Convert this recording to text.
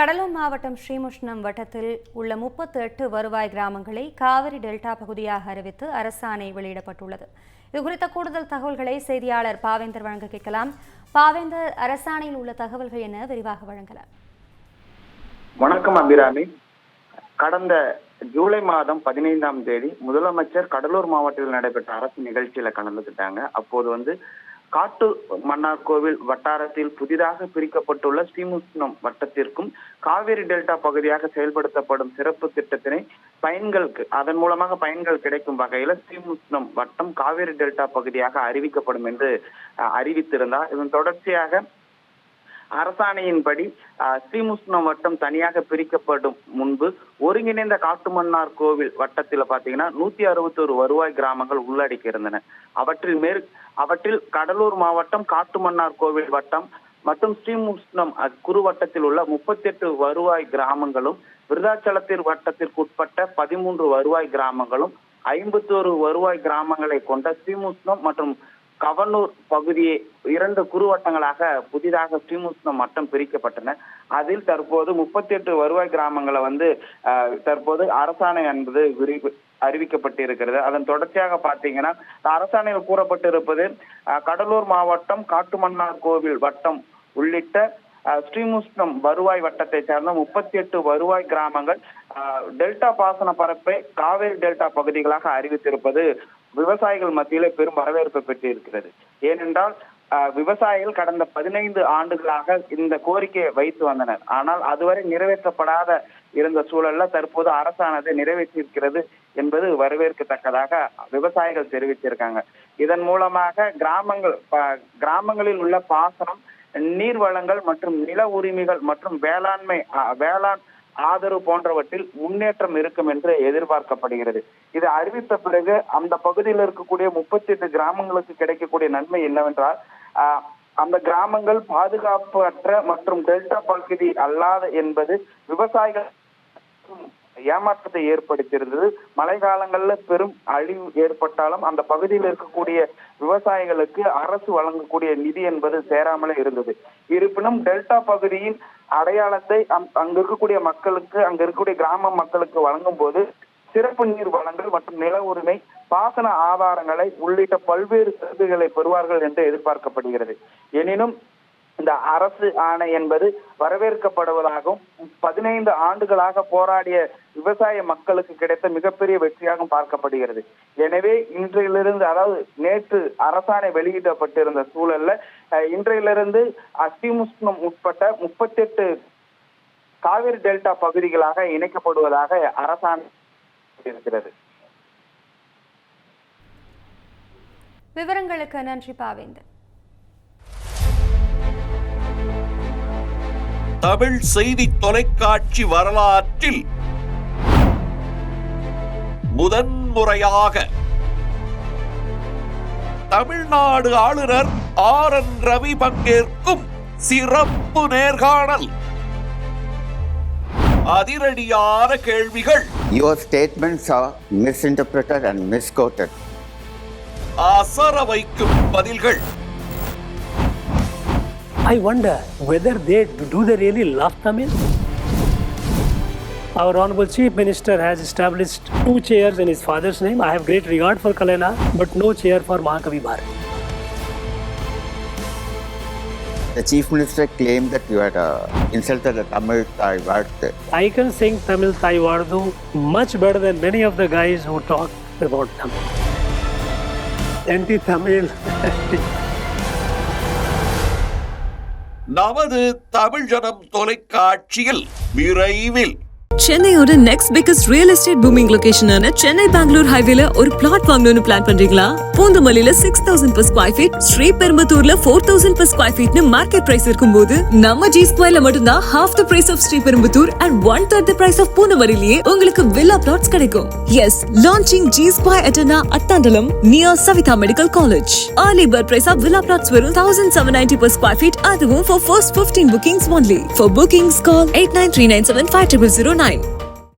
கடலூர் மாவட்டம் ஸ்ரீமுஷ்ணம் வட்டத்தில் உள்ள முப்பத்து எட்டு வருவாய் கிராமங்களை காவிரி டெல்டா பகுதியாக அறிவித்து அரசாணை வெளியிடப்பட்டுள்ளது. இதுகுறித்த கூடுதல் தகவல்களை செய்தியாளர் பாவேந்தர் வழங்க கேட்கலாம். பாவேந்தர் அரசாணையில் உள்ள தகவல்கள் என விரிவாக வழங்கலாம். வணக்கம் அபிராமி. கடந்த ஜூலை மாதம் பதினைந்தாம் தேதி முதலமைச்சர் கடலூர் மாவட்டத்தில் நடைபெற்ற அரசு நிகழ்ச்சியில கலந்துக்கிட்டாங்க. அப்போது வந்து காட்டு மன்னார் கோவில் வட்டாரத்தில் புதிதாக பிரிக்கப்பட்டுள்ள ஸ்ரீமுஷ்ணம் வட்டத்திற்கும் காவிரி டெல்டா பகுதியாக செயல்படுத்தப்படும் சிறப்பு திட்டத்தினை பயன்களுக்கு அதன் மூலமாக பயன்கள் கிடைக்கும் வகையில ஸ்ரீமுஷ்ணம் வட்டம் காவிரி டெல்டா பகுதியாக அறிவிக்கப்படும் என்று அஹ், அறிவித்திருந்தார். இதன் தொடர்ச்சியாக அரசாணையின்படி அஹ், ஸ்ரீமுஷ்ணம் வட்டம் தனியாக பிரிக்கப்படும் முன்பு ஒருங்கிணைந்த காட்டுமன்னார் கோவில் வட்டத்தில் பாத்தீங்கன்னா நூத்தி அறுபத்தோரு வருவாய் கிராமங்கள் உள்ளடக்கி இருந்தன. அவற்றில் மேற் அவற்றில் கடலூர் மாவட்டம் காட்டுமன்னார் கோவில் வட்டம் மற்றும் ஸ்ரீமுஷ்ணம் அஹ், வட்டத்தில் உள்ள முப்பத்தி எட்டு வருவாய் கிராமங்களும் விருதாச்சலத்தின் வட்டத்திற்கு உட்பட்ட பதிமூன்று வருவாய் கிராமங்களும் ஐம்பத்தோரு வருவாய் கிராமங்களை கொண்ட ஸ்ரீமுஷ்ணம் மற்றும் கவனூர் பகுதியை இரண்டு குறுவட்டங்களாக புதிதாக ஸ்ரீமுஷ்ணம் மட்டம் பிரிக்கப்பட்டன. அதில் தற்போது முப்பத்தி எட்டு வருவாய் கிராமங்களை வந்து தற்போது அரசாணை என்பது விரிவு அறிவிக்கப்பட்டிருக்கிறது. அதன் தொடர்ச்சியாக பார்த்தீங்கன்னா அரசாணையில் கூறப்பட்டிருப்பது அஹ், கடலூர் மாவட்டம் காட்டுமன்னார் கோவில் வட்டம் உள்ளிட்ட அஹ், ஸ்ரீமுஷ்ணம் வருவாய் வட்டத்தை சேர்ந்த முப்பத்தி எட்டு வருவாய் கிராமங்கள் டெல்டா பாசன பரப்பை காவேரி டெல்டா பகுதிகளாக அறிவித்திருப்பது விவசாயிகள் மத்தியிலே பெரும் வரவேற்பு பெற்றிருக்கிறது. ஏனென்றால் விவசாயிகள் கடந்த பதினைந்து ஆண்டுகளாக இந்த கோரிக்கையை வைத்து வந்தனர். ஆனால் அதுவரை நிறைவேற்றப்படாத இருந்த சூழல்ல தற்போது அரசானது நிறைவேற்றியிருக்கிறது என்பது வரவேற்கத்தக்கதாக விவசாயிகள் தெரிவித்திருக்காங்க. இதன் மூலமாக கிராமங்கள் ப- கிராமங்களில் உள்ள பாசனம் நீர் வளங்கள் மற்றும் நில உரிமைகள் மற்றும் வேளாண்மை வேளாண் ஆதரவு போன்றவற்றில் முன்னேற்றம் இருக்கும் என்று எதிர்பார்க்கப்படுகிறது. இது அறிவித்த பிறகு அந்த பகுதியில் இருக்கக்கூடிய முப்பத்தி எட்டு கிராமங்களுக்கு கிடைக்கக்கூடிய நன்மை என்னவென்றால் ஆஹ், அந்த கிராமங்கள் பாதுகாப்பற்ற மற்றும் டெல்டா பகுதி அல்லாத என்பது விவசாயிகள் ஏமாற்றத்தை ஏற்படுத்தியிருந்தது. மழை காலங்கள்ல பெரும் அழிவு ஏற்பட்டாலும் அந்த பகுதியில் இருக்கக்கூடிய விவசாயிகளுக்கு அரசு வழங்கக்கூடிய நிதி என்பது சேராமலே இருந்தது. இருப்பினும் டெல்டா பகுதியின் அடையாளத்தை அங்க இருக்கக்கூடிய மக்களுக்கு அங்க இருக்கக்கூடிய கிராம மக்களுக்கு வழங்கும் போது சிறப்பு நீர் வளங்கள் மற்றும் நில உரிமை பாசன ஆதாரங்களை உள்ளிட்ட பல்வேறு சலுகைகளை பெறுவார்கள் என்று எதிர்பார்க்கப்படுகிறது. எனினும் இந்த அரசு ஆணை என்பது வரவேற்கப்படுவதாகவும் பதினைந்து ஆண்டுகளாக போராடிய விவசாய மக்களுக்கு கிடைத்த மிகப்பெரிய வெற்றியாகவும் பார்க்கப்படுகிறது. எனவே இன்றையிலிருந்து அதாவது நேற்று அரசாணை வெளியிடப்பட்டிருந்த சூழல்ல இன்றையிலிருந்து அஸ்திமுஷ்ணம் உட்பட்ட முப்பத்தி எட்டு காவிரி டெல்டா பகுதிகளாக இணைக்கப்படுவதாக அரசாணை இருக்கிறது. விவரங்களுக்கு நன்றி பாவேந்தன். தமிழ் செய்தி தொலைக்காட்சி வரலாற்றில் முதன்முறையாக தமிழ்நாடு ஆளுநர் ஆர் என் ரவி பங்கேற்கும் சிறப்பு நேர்காணல். அதிரடியான கேள்விகள். Your statements are misinterpreted and misquoted. அசர வைக்கும் பதில்கள். I wonder whether they do they really love Tamil? Our Honorable Chief Minister has established two chairs in his father's name. I have great regard for Kalena, but no chair for Mahakavi Bharat. The Chief Minister claimed that you had uh, insulted the Tamil Thai. I can sing Tamil Thai Vardu much better than many of the guys who talk about Tamil. Anti-Tamil. நமது தமிழ் ஜனம் தொலைக்காட்சியில் விரைவில். சென்னையோட next biggest real estate booming லொகேஷனான Chennai Bangalore ஹைவேல ஒரு plot வாங்கணும்னு plan பண்றீங்களா? பூந்தமல்லியில six thousand per square feet ஸ்ரீபெரும்புத்தூர்ல four thousand per square ஃபீட்னு மார்க்கெட் பிரைஸ் இருக்கும்போது நம்ம ஜி ஸ்கொயர்ல மட்டும்தான் half the price of Sriperumbudur and one third price price of பூந்தமல்லியிலேயே உங்களுக்கு வில்லா பிளாட்ஸ் கிடைக்கும். எஸ் லான்ச்சிங் ஜி ஸ்கொயர் அட்டனா அத்தாண்டலம் near Saveetha medical college early per price of villa plots வரும் thousand seven ninety per square feet அதுவும் for first fifteen bookings only for bookings call eight nine three nine seven five triple zero nine